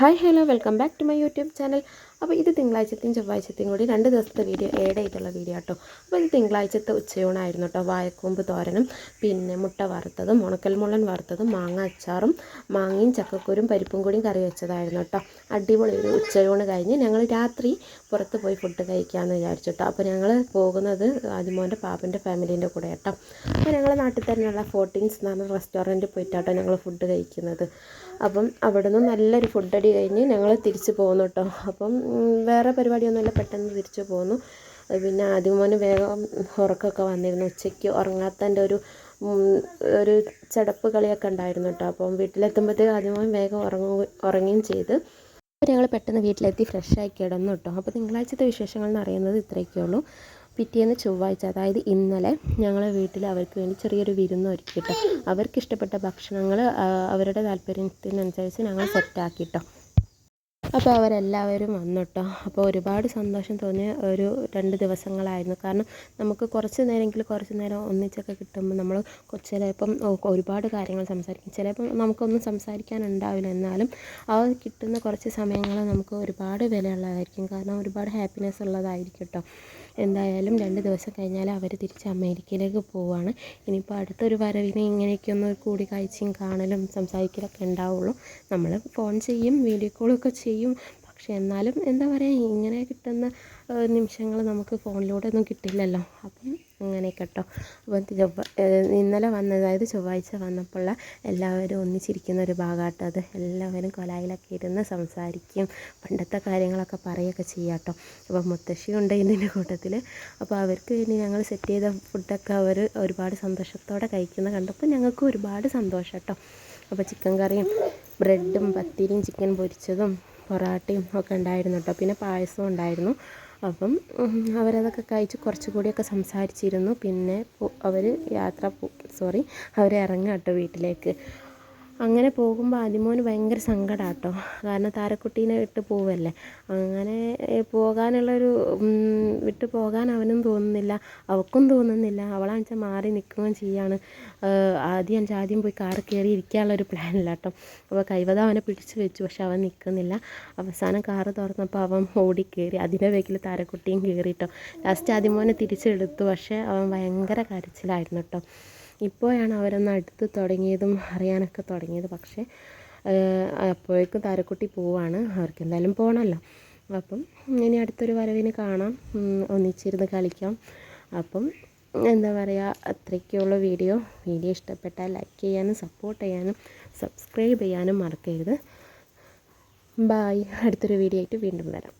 Hi hello welcome back to my YouTube channel അപ്പോൾ ഇത് തിങ്കളാഴ്ചത്തെയും ചൊവ്വാഴ്ചത്തെയും കൂടി രണ്ട് ദിവസത്തെ വീഡിയോ ഏഡ് ചെയ്തുള്ള വീഡിയോ കേട്ടോ അപ്പോൾ ഇത് തിങ്കളാഴ്ചത്തെ ഉച്ചയൂണായിരുന്നു കേട്ടോ വായക്കൂമ്പ് തോരനും പിന്നെ മുട്ട വറുത്തതും ഉണക്കൽ മുള്ളൻ വറുത്തതും മാങ്ങ അച്ചാറും മാങ്ങയും ചക്കക്കുരും പരിപ്പും കൂടിയും കറി വെച്ചതായിരുന്നു കേട്ടോ അടിപൊളി ഒരു ഉച്ചയൂണ് കഴിഞ്ഞ് ഞങ്ങൾ രാത്രി പുറത്ത് പോയി ഫുഡ് കഴിക്കാമെന്ന് വിചാരിച്ചു കേട്ടോ അപ്പോൾ ഞങ്ങൾ പോകുന്നത് ആദിമോന്റെ പാപ്പന്റെ ഫാമിലീന്റെ കൂടെ കേട്ടോ അപ്പോൾ ഞങ്ങൾ നാട്ടിൽ തന്നെയുള്ള ഫോർട്ടീൻസ് എന്ന് പറഞ്ഞ റെസ്റ്റോറന്റിൽ പോയിട്ടാട്ടോ ഞങ്ങൾ ഫുഡ് കഴിക്കുന്നത്. അപ്പം അവിടുന്ന് നല്ലൊരു ഫുഡ് അടി കഴിഞ്ഞ് ഞങ്ങൾ തിരിച്ച് പോന്നു കേട്ടോ അപ്പം വേറെ പരിപാടിയൊന്നുമില്ല പെട്ടെന്ന് തിരിച്ച് പോന്നു. പിന്നെ ആദ്യം മോന് വേഗം ഉറക്കമൊക്കെ വന്നിരുന്നു. ഉച്ചയ്ക്ക് ഉറങ്ങാത്തതിന്റെ ഒരു ഒരു ചടപ്പ് കളിയൊക്കെ ഉണ്ടായിരുന്നു കേട്ടോ അപ്പം വീട്ടിലെത്തുമ്പോഴത്തേക്ക് ആദ്യം മോൻ വേഗം ഉറങ്ങുക ഉറങ്ങുകയും ചെയ്ത് ഞങ്ങൾ പെട്ടെന്ന് വീട്ടിലെത്തി ഫ്രഷായി കിടന്നു കേട്ടോ അപ്പോൾ തിങ്കളാഴ്ചത്തെ വിശേഷങ്ങൾ എന്ന് അറിയുന്നത് ഇത്രയൊക്കെ ഉള്ളൂ പിറ്റേന്ന് ചൊവ്വാഴ്ച അതായത് ഇന്നലെ ഞങ്ങളെ വീട്ടിൽ അവർക്ക് വേണ്ടി ചെറിയൊരു വിരുന്ന് ഒരുക്കിയിട്ടോ. അവർക്ക് ഇഷ്ടപ്പെട്ട ഭക്ഷണങ്ങൾ അവരുടെ താല്പര്യത്തിനനുസരിച്ച് ഞങ്ങൾ സെറ്റാക്കിട്ടോ അപ്പോൾ അവരെല്ലാവരും വന്നു കേട്ടോ അപ്പോൾ ഒരുപാട് സന്തോഷം തോന്നിയ ഒരു രണ്ട് ദിവസങ്ങളായിരുന്നു. കാരണം നമുക്ക് കുറച്ച് നേരമെങ്കിലും കുറച്ച് നേരം ഒന്നിച്ചൊക്കെ കിട്ടുമ്പോൾ നമ്മൾ ചിലപ്പം ഒരുപാട് കാര്യങ്ങൾ സംസാരിക്കും. ചിലപ്പം നമുക്കൊന്നും സംസാരിക്കാനുണ്ടാവില്ല. എന്നാലും ആ കിട്ടുന്ന കുറച്ച് സമയങ്ങൾ നമുക്ക് ഒരുപാട് വിലയുള്ളതായിരിക്കും. കാരണം ഒരുപാട് ഹാപ്പിനെസ് ഉള്ളതായിരിക്കും കേട്ടോ എന്തായാലും രണ്ട് ദിവസം കഴിഞ്ഞാൽ അവർ തിരിച്ച് അമേരിക്കയിലേക്ക് പോവുകയാണ് ഇനിയിപ്പോൾ അടുത്തൊരു വരവിന് ഇങ്ങനെയൊക്കെയൊന്ന് കൂടിക്കാഴ്ചയും കൂടി കാഴ്ചയും കാണലും സംസാരിക്കലൊക്കെ ഉണ്ടാവുള്ളൂ. നമ്മൾ ഫോൺ ചെയ്യും വീഡിയോ കോളൊക്കെ ചെയ്യും. പക്ഷേ എന്നാലും എന്താ പറയുക ഇങ്ങനെ കിട്ടുന്ന നിമിഷങ്ങൾ നമുക്ക് ഫോണിലൂടെ ഒന്നും കിട്ടില്ലല്ലോ. അപ്പം അങ്ങനെ കേട്ടോ അപ്പം ചൊവ്വ ഇന്നലെ വന്ന അതായത് ചൊവ്വാഴ്ച വന്നപ്പോൾ എല്ലാവരും ഒന്നിച്ചിരിക്കുന്ന ഒരു ഭാഗമാട്ടോ അത്. എല്ലാവരും കൊലായിലൊക്കെ ഇരുന്ന് സംസാരിക്കും. പണ്ടത്തെ കാര്യങ്ങളൊക്കെ പറയുകയൊക്കെ ചെയ്യാം കേട്ടോ അപ്പോൾ മുത്തശ്ശി ഉണ്ട് ഇതിന്റെ കൂട്ടത്തിൽ അപ്പോൾ അവർക്ക് വേണ്ടി ഞങ്ങൾ സെറ്റ് ചെയ്ത ഫുഡൊക്കെ അവർ ഒരുപാട് സന്തോഷത്തോടെ കഴിക്കുന്ന കണ്ടപ്പോൾ ഞങ്ങൾക്കും ഒരുപാട് സന്തോഷം കേട്ടോ അപ്പോൾ ചിക്കൻ കറിയും ബ്രെഡും പത്തിരിയും ചിക്കൻ പൊരിച്ചതും പൊറാട്ടയും ഒക്കെ ഉണ്ടായിരുന്നു കേട്ടോ. പിന്നെ പായസവും ഉണ്ടായിരുന്നു. അപ്പം അവരതൊക്കെ കഴിച്ച് കുറച്ചുകൂടിയൊക്കെ സംസാരിച്ചിരുന്നു. പിന്നെ അവർ യാത്ര സോറി അവർ ഇറങ്ങുക കേട്ടോ വീട്ടിലേക്ക്. അങ്ങനെ പോകുമ്പോൾ ആദിമോന് ഭയങ്കര സങ്കടം കേട്ടോ കാരണം താരക്കുട്ടീനെ വിട്ടു പോവല്ലേ. അങ്ങനെ പോകാനുള്ളൊരു വിട്ട് പോകാൻ അവനും തോന്നുന്നില്ല. അവൾക്കും തോന്നുന്നില്ല. അവളാണെച്ചാൽ മാറി നിൽക്കുകയും ചെയ്യാണ്. ആദ്യം ആദ്യം പോയി കാറ് കയറി ഇരിക്കാനുള്ളൊരു പ്ലാനില്ല കേട്ടോ അപ്പോൾ കൈവത അവനെ പിടിച്ചു വെച്ചു. പക്ഷെ അവൻ നിൽക്കുന്നില്ല അവസാനം കാറ് തുറന്നപ്പോൾ അവൻ ഓടി കയറി അതിന്റെ വേക്കിൽ താരക്കുട്ടിയും കയറി കേട്ടോ ലാസ്റ്റ് ആദ്യമോനെ തിരിച്ചെടുത്തു. പക്ഷേ അവൻ ഭയങ്കര കരച്ചിലായിരുന്നു കേട്ടോ ഇപ്പോഴാണ് അവരൊന്ന് അടുത്ത് തുടങ്ങിയതും അറിയാനൊക്കെ തുടങ്ങിയത്. പക്ഷേ അപ്പോഴേക്കും താരക്കുട്ടി പോവാണ്. അവർക്ക് എന്തായാലും പോകണമല്ലോ അപ്പം ഇനി അടുത്തൊരു വരവിന് കാണാം. ഒന്നിച്ചിരുന്ന് കളിക്കാം. അപ്പം എന്താ പറയുക അത്രയ്ക്കുള്ള വീഡിയോ. വീഡിയോ ഇഷ്ടപ്പെട്ടാൽ ലൈക്ക് ചെയ്യാനും സപ്പോർട്ട് ചെയ്യാനും സബ്സ്ക്രൈബ് ചെയ്യാനും മറക്കരുത്. ബായ്. അടുത്തൊരു വീഡിയോ ആയിട്ട് വീണ്ടും വരാം.